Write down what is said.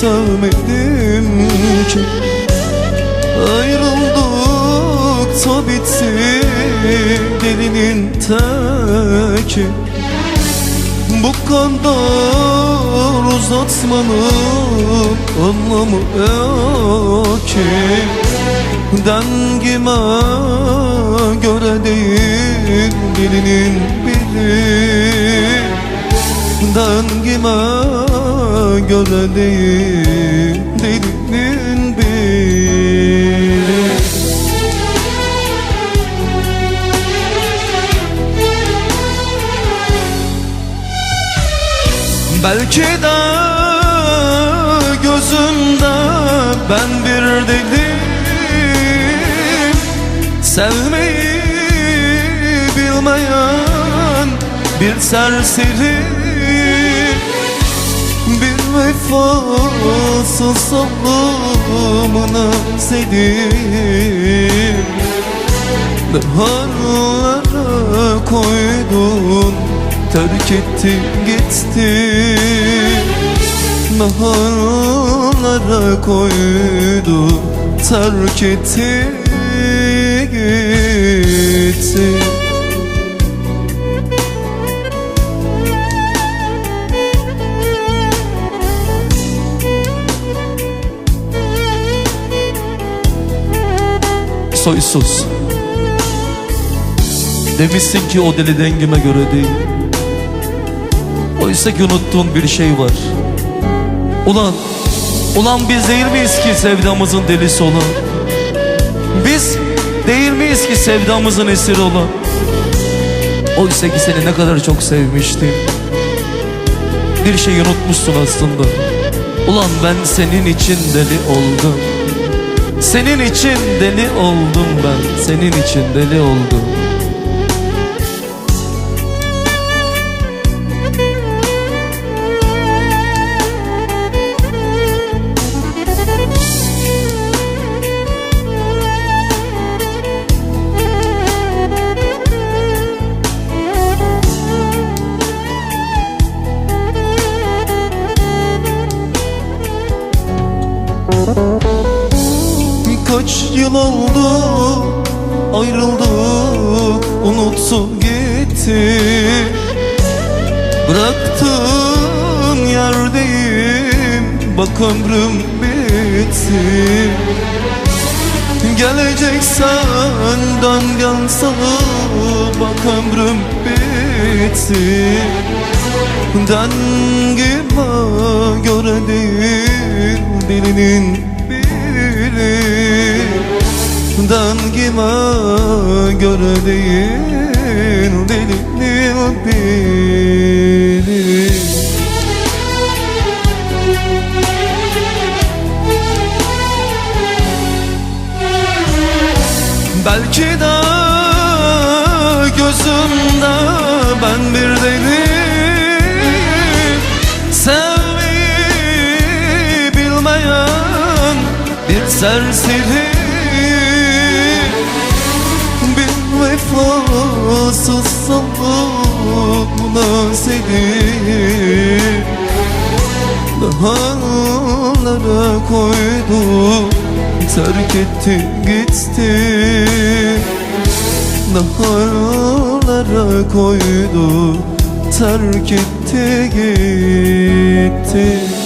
sevmedim ki. Ayrıldık da bitti delinin teki. Bu kadar uzatmanın anlamı yok ki. Dengime göre değil dilinin biri Dengime göre değil dilinin biri. Belki de gözümde ben bir dedim Sevmeyi bilmeyen bir serseri vefasız zalimine sevdim. Hallere koydun Terk ettin gitti Ne hallere koydun Terk etti gitti Soysuz Demişsin ki o deli dengime göre değil. Oysa ki unuttuğun bir şey var. Ulan Ulan biz değil miyiz ki sevdamızın delisi olan? Biz değil miyiz ki sevdamızın esiri olan? Oysa ki seni ne kadar çok sevmiştim. Bir şey unutmuşsun aslında. Ulan ben senin için deli oldum Senin için deli oldum ben. Senin için deli oldum Kaç yıl oldu ayrıldık unuttu gitti. Bıraktığın yerdeyim bak ömrüm bitti. Geleceksen dön gel sana bak ömrüm bitti. Dengime göre değil dilinin biri Dengime göre değil dilinin biri Belki de gözümde ben bir deliyim Sevmeyi bilmeyen bir serseri vefasız zalimine seni Hallere koydu Terk etti gitti hallere koydu Terk etti gitti